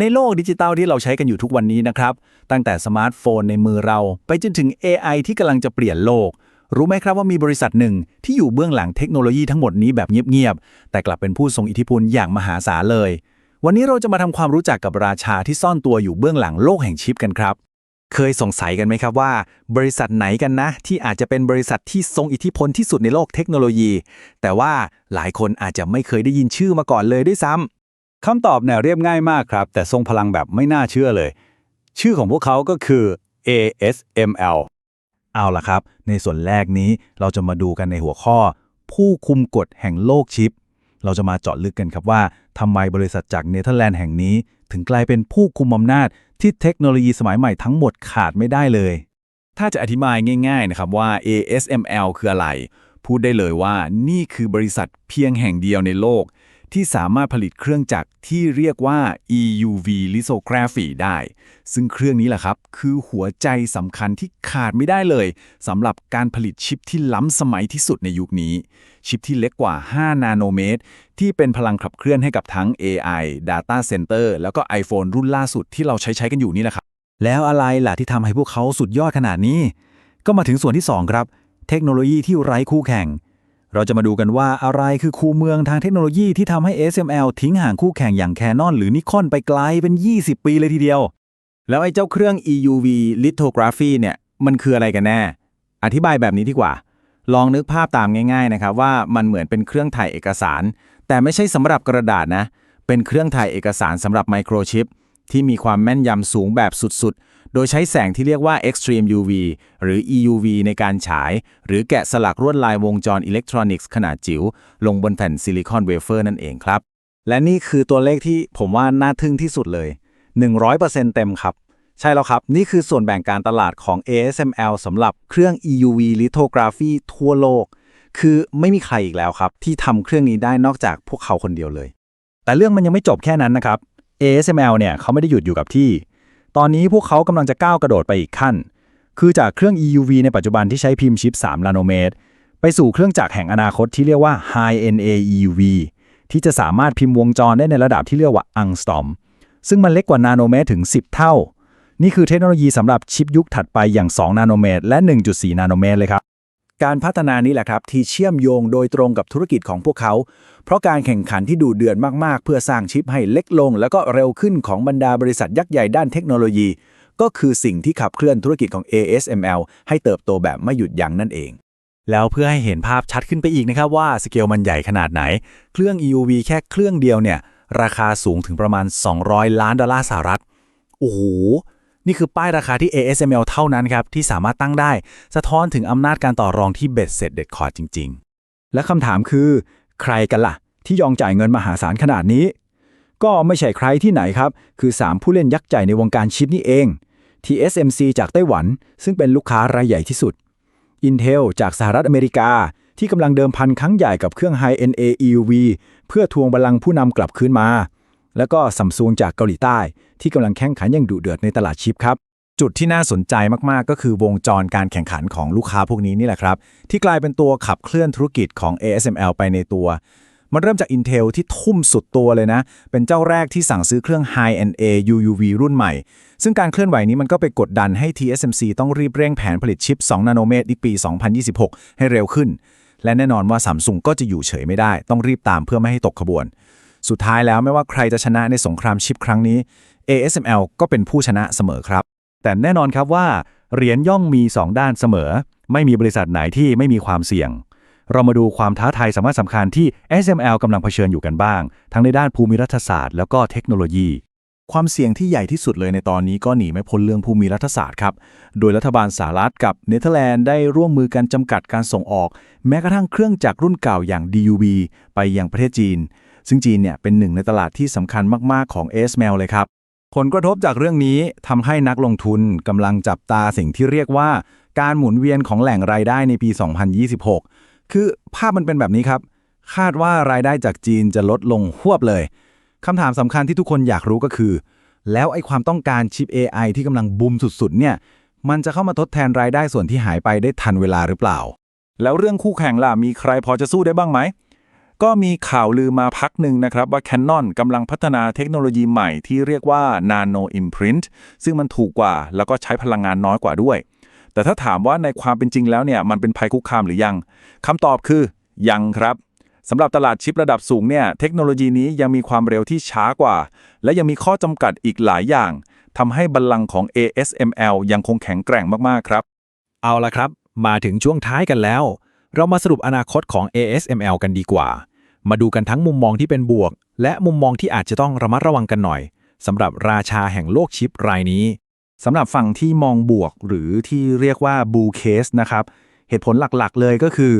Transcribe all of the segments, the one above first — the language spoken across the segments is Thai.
ในโลกดิจิตัลที่เราใช้กันอยู่ทุกวันนี้นะครับ ตั้งแต่สมาร์ทโฟนในมือเรา ไปจนถึง AI ที่กำลังจะเปลี่ยนโลก รู้ไหมครับว่ามีบริษัทหนึ่งที่อยู่เบื้องหลังเทคโนโลยีทั้งหมดนี้แบบเงียบๆ แต่กลับเป็นผู้ทรงอิทธิพลอย่างมหาศาลเลย วันนี้เราจะมาทำความรู้จักกับราชาที่ซ่อนตัวอยู่เบื้องหลังโลกแห่งชิปกันครับ เคยสงสัยกันไหมครับว่า บริษัทไหนกันนะ ที่อาจจะเป็นบริษัทที่ทรงอิทธิพลที่สุดในโลกเทคโนโลยี แต่ว่าหลายคนอาจจะไม่เคยได้ยินชื่อมาก่อนเลยด้วยซ้ำ คำตอบเนี่ยเรียบง่ายมากครับ แต่ทรงพลังแบบไม่น่าเชื่อเลย ชื่อของพวกเขาก็คือ ASML เอาล่ะครับ ในส่วนแรกนี้เราจะมาดูกันในหัวข้อ ผู้คุมกฎแห่งโลกชิป เราจะมาเจาะลึกกันครับว่าทำไมบริษัทจากเนเธอร์แลนด์แห่งนี้ ถึงกลายเป็นผู้คุมอำนาจที่เทคโนโลยีสมัยใหม่ทั้งหมดขาดไม่ได้เลย ถ้าจะอธิบายง่าย ๆ นะครับว่า ASML คืออะไร พูดได้เลยว่านี่คือบริษัทเพียงแห่งเดียวในโลก ที่สามารถผลิตเครื่องจักรที่เรียกว่า EUV lithography ได้ ซึ่งเครื่องนี้แหละครับ คือหัวใจสำคัญที่ขาดไม่ได้เลยสำหรับการผลิตชิปที่ล้ำสมัยที่สุดในยุคนี้ ชิปที่เล็กกว่า 5 นาโนเมตร ที่เป็นพลังขับเคลื่อนให้กับทั้ง AI Data Center แล้วก็ iPhone รุ่นล่าสุดที่เราใช้ใช้กันอยู่นี่แหละครับ แล้วอะไรล่ะที่ทำให้พวกเขาสุดยอดขนาดนี้ ก็มาถึงส่วนที่ 2 ครับ เทคโนโลยีที่ไร้คู่แข่ง เราจะมาดูกันว่าอะไรคือคูเมืองทางเทคโนโลยีที่ทำให้ SML ทิ้งห่างคู่แข่งอย่าง Canon หรือ Nikon ไปไกลเป็น 20 ปีเลยทีเดียว แล้วไอ้เจ้าเครื่อง EUV lithography เนี่ยมันคืออะไรกันแน่ อธิบายแบบนี้ดีกว่า ลองนึกภาพตามง่าย ๆ นะครับว่ามันเหมือนเป็นเครื่องถ่ายเอกสาร แต่ไม่ใช่สำหรับกระดาษนะ เป็นเครื่องถ่ายเอกสารสำหรับไมโครชิปที่มีความแม่นยำสูงแบบสุด โดยใช้แสงที่เรียกว่า extreme UV หรือ EUV ในการฉาย หรือแกะสลักลวดลายวงจรอิเล็กทรอนิกส์ขนาดจิ๋ว ลงบนแผ่นซิลิคอนเวเฟอร์นั่นเองครับ และนี่คือตัวเลขที่ผมว่าน่าทึ่งที่สุดเลย 100%เต็มครับ ใช่แล้วครับ นี่คือส่วนแบ่งการตลาดของ ASML สำหรับเครื่อง EUV lithography ทั่วโลก คือไม่มีใครอีกแล้วครับ ที่ทำเครื่องนี้ได้นอกจากพวกเขาคนเดียวเลย แต่เรื่องมันยังไม่จบแค่นั้นนะครับ ASML เนี่ยเขาไม่ได้หยุดอยู่กับที่ ตอนนี้พวกเขากำลังจะก้าวกระโดดไปอีกขั้น คือจากเครื่อง EUV ในปัจจุบันที่ใช้พิมพ์ชิป 3 นาโนเมตร ไปสู่เครื่องจักรแห่งอนาคตที่เรียกว่า High NA EUV ที่จะสามารถพิมพ์วงจรได้ในระดับที่เรียกว่า Angstrom ซึ่งมันเล็กกว่านาโนเมตรถึง 10 เท่า นี่คือเทคโนโลยีสำหรับชิปยุคถัดไปอย่าง 2 นาโนเมตร และ 1.4 นาโนเมตรเลยครับ การพัฒนานี้แหละครับที่เชื่อมโยงโดยตรงกับธุรกิจของพวกเขา เพราะการแข่งขันที่ดูเดือดมากๆ เพื่อสร้างชิปให้เล็กลง แล้วก็เร็วขึ้นของบรรดาบริษัทยักษ์ใหญ่ด้านเทคโนโลยี ก็คือสิ่งที่ขับเคลื่อนธุรกิจของ ASML ให้เติบโตแบบไม่หยุดยั้งนั่นเอง แล้วเพื่อให้เห็นภาพชัดขึ้นไปอีกนะครับว่าสเกลมันใหญ่ขนาดไหน เครื่อง EUV แค่เครื่องเดียวเนี่ยราคาสูงถึงประมาณ 200 ล้านดอลลาร์สหรัฐโอ้โห นี่คือป้ายราคาที่ ASML เท่านั้นครับ ที่สามารถตั้งได้ สะท้อนถึงอำนาจการต่อรองที่เบ็ดเสร็จเด็ดขาดจริง ๆ และคำถามคือ ใครกันล่ะ ที่ยอมจ่ายเงินมหาศาลขนาดนี้ ก็ไม่ใช่ใครที่ไหนครับ คือ 3 ผู้เล่นยักษ์ใหญ่ในวงการชิปนี่เอง TSMC จากไต้หวัน ซึ่งเป็นลูกค้ารายใหญ่ที่สุด Intel จากสหรัฐอเมริกา ที่กำลังเดิมพันครั้งใหญ่กับเครื่อง High NA EUV เพื่อทวงบัลลังก์ผู้นำกลับคืนมา แล้วก็ซัมซุงจากเกาหลีใต้ ที่กำลังแข่งขันอย่างดุเดือดในตลาดชิปครับจุดที่น่าสนใจมาก ๆ ก็คือวงจรการแข่งขันของลูกค้าพวกนี้นี่แหละครับ ที่กลายเป็นตัวขับเคลื่อนธุรกิจของ ASML ไปในตัว มันเริ่มจาก Intel ที่ทุ่มสุดตัวเลยนะ เป็นเจ้าแรกที่สั่งซื้อเครื่อง High NA UUV รุ่นใหม่ ซึ่งการเคลื่อนไหวนี้มันก็ไปกดดันให้ TSMC ต้องรีบเร่งแผนผลิตชิป 2 นาโนเมตรในปี 2026 ให้เร็วขึ้น และแน่นอนว่า Samsung ก็จะอยู่เฉยไม่ได้ ต้องรีบตามเพื่อไม่ให้ตกขบวน สุดท้ายแล้วไม่ว่าใครจะชนะในสงครามชิปครั้งนี้ ASML ก็เป็นผู้ชนะเสมอครับ แต่แน่นอนครับว่า เหรียญย่อมมี 2 ด้านเสมอ ไม่มีบริษัทไหนที่ไม่มีความเสี่ยง เรามาดูความท้าทายสำคัญสำคัญที่ SML กำลังเผชิญอยู่กันบ้าง ทั้งในด้านภูมิรัฐศาสตร์แล้วก็เทคโนโลยีความเสี่ยงที่ใหญ่ที่สุดเลยในตอนนี้ก็หนีไม่พ้นเรื่องภูมิรัฐศาสตร์ครับ โดยรัฐบาลสหรัฐกับเนเธอร์แลนด์ได้ร่วมมือกันจำกัดการส่งออก แม้กระทั่งเครื่องจักรรุ่นเก่าอย่าง DUV ไปยังประเทศจีน ซึ่งจีนเนี่ยเป็นหนึ่งในตลาดที่สำคัญมาก ๆ ของ ASML เลยครับ ผลกระทบจากเรื่องนี้ทำให้นักลงทุนกำลังจับตาสิ่งที่เรียกว่า การหมุนเวียนของแหล่งรายได้ในปี 2026 คือภาพมันเป็นแบบนี้ครับ คาดว่ารายได้จากจีนจะลดลงหวบเลยคำถามสำคัญที่ทุกคนอยากรู้ก็คือ แล้วไอ้ความต้องการชิป AI ที่กำลังบูมสุดๆเนี่ยมันจะเข้ามาทดแทนรายได้ส่วนที่หายไปได้ทันเวลาหรือเปล่า แล้วเรื่องคู่แข่งล่ะมีใครพอจะสู้ได้บ้างไหม ก็มีข่าวลือมาพักหนึ่งนะครับว่า Canon กำลังพัฒนาเทคโนโลยีใหม่ที่เรียกว่า Nano Imprint ซึ่งมันถูกกว่า แล้วก็ใช้พลังงานน้อยกว่าด้วย แต่ถ้าถามว่าในความเป็นจริงแล้วเนี่ยมันเป็นภัยคุกคามหรือยังคำตอบคือ ยังครับสำหรับตลาดชิประดับสูงเนี่ยเทคโนโลยีนี้ยังมีความเร็วที่ช้ากว่า และยังมีข้อจำกัดอีกหลายอย่างทำให้บัลลังก์ของ ASML ยังคงแข็งแกร่งมากๆครับ เอาละครับ มาถึงช่วงท้ายกันแล้ว เรามาสรุปอนาคตของ ASML กันดีกว่า มาดูกันทั้งมุมมองที่เป็นบวก และมุมมองที่อาจจะต้องระมัดระวังกันหน่อยสำหรับราชาแห่งโลกชิปรายนี้สำหรับฝั่งที่มองบวกหรือที่เรียกว่า bull case นะครับ เหตุผลหลักๆเลยก็คือ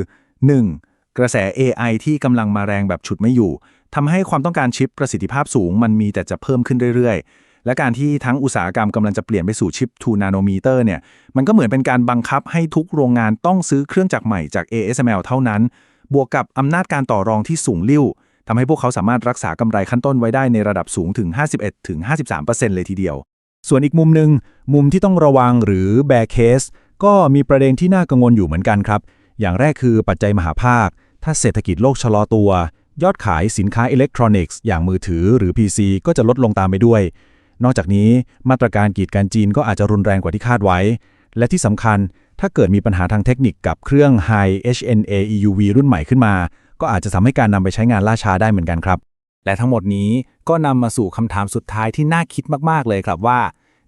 1. กระแส AI ที่กำลังมาแรงแบบฉุดไม่อยู่ทำให้ความต้องการชิปประสิทธิภาพสูง มันมีแต่จะเพิ่มขึ้นเรื่อยๆ และการที่ทั้งอุตสาหกรรมกำลังจะเปลี่ยนไปสู่ชิป2นาโนมิเตอร์เนี่ยมันก็เหมือนเป็นการบังคับให้ทุกโรงงานต้องซื้อเครื่องจักรใหม่จาก ASML เท่านั้น บวกกับอำนาจการต่อรองที่สูงลิ่วทำให้พวกเขาสามารถรักษากำไรขั้นต้นไว้ได้ในระดับสูงถึง 51-53%เลยทีเดียว ส่วนอีกมุมหนึ่งมุมที่ต้องระวังหรือ bear case ก็มีประเด็นที่น่ากังวลอยู่เหมือนกันครับ อย่างแรกคือปัจจัยมหาภาค ถ้าเศรษฐกิจโลกชะลอตัว ยอดขายสินค้าอิเล็กทรอนิกส์อย่างมือถือหรือ PC ก็จะลดลงตามไปด้วย นอกจากนี้มาตรการกีดการจีนก็อาจจะรุนแรงกว่าที่คาดไว้ และที่สำคัญถ้าเกิดมีปัญหาทางเทคนิคกับเครื่อง High HNA EUV รุ่นใหม่ขึ้นมา ก็อาจจะทำให้การนำไปใช้งานล่าช้าได้เหมือนกันครับ และทั้งหมดนี้ก็นำมาสู่คำถามสุดท้ายที่น่าคิดมาก ๆ เลยครับว่า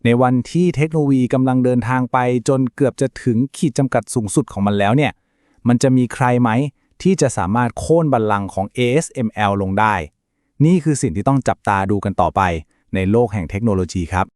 ในวันที่เทคโนโลยีกำลังเดินทางไป จนเกือบจะถึงขีดจำกัดสูงสุดของมันแล้วเนี่ย มันจะมีใครไหม ที่จะสามารถโค่นบัลลังก์ของ ASML ลงได้ นี่คือสิ่งที่ต้องจับตาดูกันต่อไป ในโลกแห่งเทคโนโลยีครับ